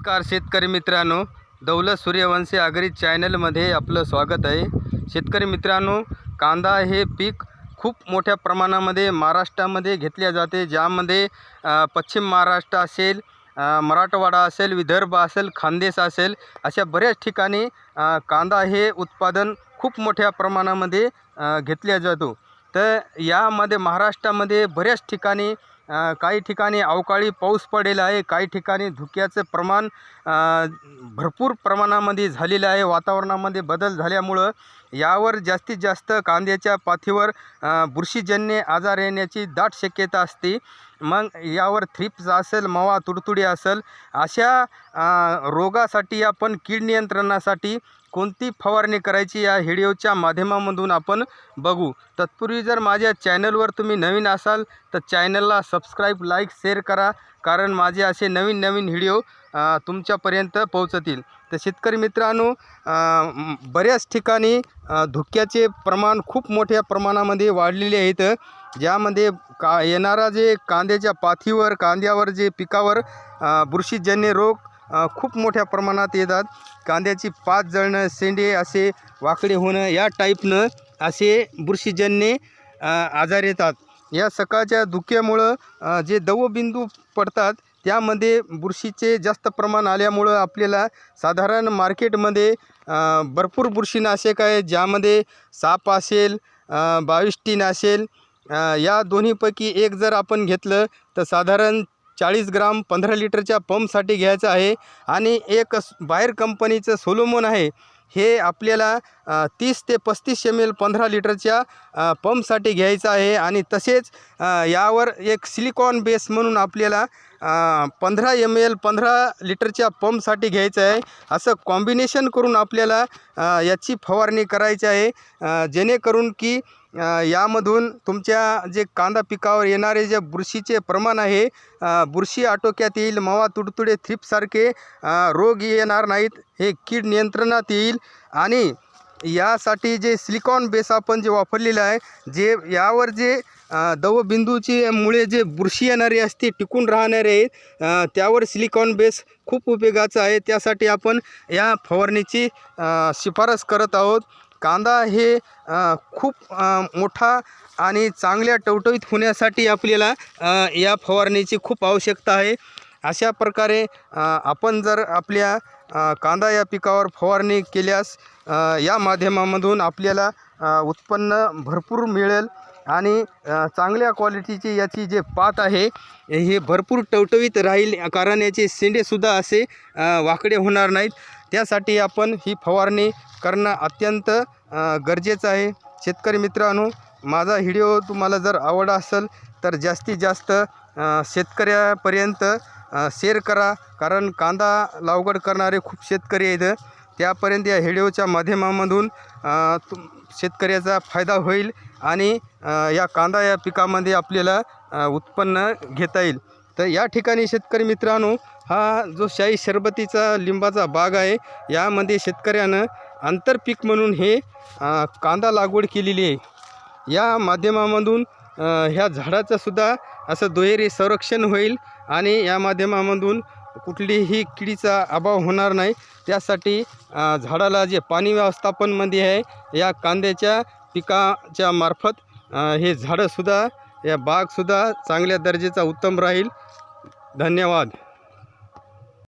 नमस्कार शेतकरी मित्रांनो दौलत सूर्यवंशी आगरी चॅनलमध्ये आपलं स्वागत आहे. शेतकरी मित्रांनो कांदा हे पीक खूप मोठ्या प्रमाणामध्ये महाराष्ट्रामध्ये घेतले जाते ज्यामध्ये पश्चिम महाराष्ट्र असेल मराठवाडा असेल विदर्भ असेल खानदेश असेल अशा बऱ्याच ठिकाणी कांदा हे उत्पादन खूप मोठ्या प्रमाणामध्ये घेतल्या जातो. तर यामध्ये महाराष्ट्रामध्ये बऱ्याच ठिकाणी काही ठिकाणी अवकाळी पाऊस पडेला आहे काही ठिकाणी धुक्याचं प्रमाण भरपूर प्रमाणामध्ये झालेलं आहे. वातावरणामध्ये बदल झाल्यामुळं यावर जास्तीत जास्त कांद्याच्या पाथीवर बुरशीजन्य आजार येण्याची दाट शक्यता असते. मग यावर थ्रिप्स असेल मवा तुडतुडी असेल अशा रोगासाठी आपण कीड नियंत्रणासाठी कोणती फवारणी करायची या व्हिडिओच्या माध्यमामधून आपण बघू. तत्पूर्वी जर माझ्या चॅनलवर तुम्ही नवीन असाल तर चॅनलला सबस्क्राईब लाईक शेअर करा कारण माझे असे नवीन नवीन व्हिडिओ तुमच्यापर्यंत पोहोचतील. तर शेतकरी मित्रांनो बऱ्याच ठिकाणी धुक्याचे प्रमाण खूप मोठ्या प्रमाणामध्ये वाढलेले आहेत. ज्यामध्ये का येणारा जे कांद्याच्या पाथीवर कांद्यावर जे पिकावर बुरशीजन्य रोग खूप मोठ्या प्रमाणात येतात. कांद्याची पात जळणं शेंडे असे वाकडे होणं या टाईपनं असे बुरशीजन्य आजार येतात. या सकाळच्या धुक्यामुळं जे दवबिंदू पडतात त्यामध्ये बुरशीचे जास्त प्रमाण आल्यामुळं आपल्याला साधारण मार्केटमध्ये भरपूर बुरशीनाशक आहे ज्यामध्ये साप असेल बाविस्टीन असेल या दोन्हीपैकी एक जर आपण घेतलं तर साधारण चाळीस ग्राम पंधरा लिटरच्या पंपसाठी घ्यायचं आहे. आणि एक बाहेर कंपनीचं सोलोमोन आहे. हे आपल्याला तीस ते पस्तीस एम एल पंधरा लिटरच्या पंपसाठी घ्यायचं आहे. आणि तसेच यावर एक सिलिकॉन बेस म्हणून आपल्याला पंधरा एम एल पंधरा लिटरच्या पंपसाठी घ्यायचं आहे. असं कॉम्बिनेशन करून आपल्याला याची फवारणी करायची आहे. जेणेकरून की यामधून तुमच्या जे कांदा पिकावर येणारे जे बुरशीचे प्रमाण आहे बुरशी आटोक्यात येईल मावा तुडतुडे थ्रिपसारखे रोग येणार नाहीत. हे कीड नियंत्रणात येईल. आणि यासाठी जे सिलिकॉन बेस आपण जे वापरलेलं आहे जे यावर जे दवबिंदूची मुळे जे बुरशी येणारी असते टिकून राहणारे आहेत त्यावर सिलिकॉन बेस खूप उपयोगाचं आहे. त्यासाठी आपण या फवारणीची शिफारस करत आहोत. कांदा हे खूप मोठा आणि चांगल्या टवटवीत होण्यासाठी आपल्याला या फवारणीची खूप आवश्यकता आहे. अशा प्रकारे आपण जर आपल्या कांदा या पिकावर फवारणी केल्यास या माध्यमामधून आपल्याला उत्पन्न भरपूर मिळेल आणि चांगल्या क्वालिटीची याची जे पात आहे हे भरपूर टवटवीत राहील कारण याचे शेंडेसुद्धा असे वाकडे होणार नाहीत. त्यासाठी आपण ही फवारणी करणं अत्यंत गरजेचं आहे. शेतकरी मित्रांनो माझा व्हिडिओ तुम्हाला जर आवड असेल तर जास्तीत जास्त शेतकऱ्यापर्यंत शेअर करा कारण कांदा लागवड करणारे खूप शेतकरी आहेत. त्यापर्यंत या व्हिडिओच्या माध्यमामधून तुम शेतकऱ्याचा फायदा होईल आणि या कांदा या पिकामध्ये आपल्याला उत्पन्न घेता येईल. तर या ठिकाणी शेतकरी मित्रांनो हा जो शाही शरबतीचा लिंबाचा बाग आहे यामध्ये शेतकऱ्यानं आंतरपीक म्हणून हे कांदा लागवड केलेली आहे. या माध्यमामधून ह्या झाडाचासुद्धा असं दुहेरी संरक्षण होईल आणि या माध्यमामधून कुठलीही किडीचा अभाव होणार नाही. त्यासाठी झाडाला जे पाणी व्यवस्थापनमध्ये आहे या कांद्याच्या पिकाच्या मार्फत हे झाडंसुद्धा या बागसुद्धा चांगल्या दर्जाचा उत्तम राहील. धन्यवाद.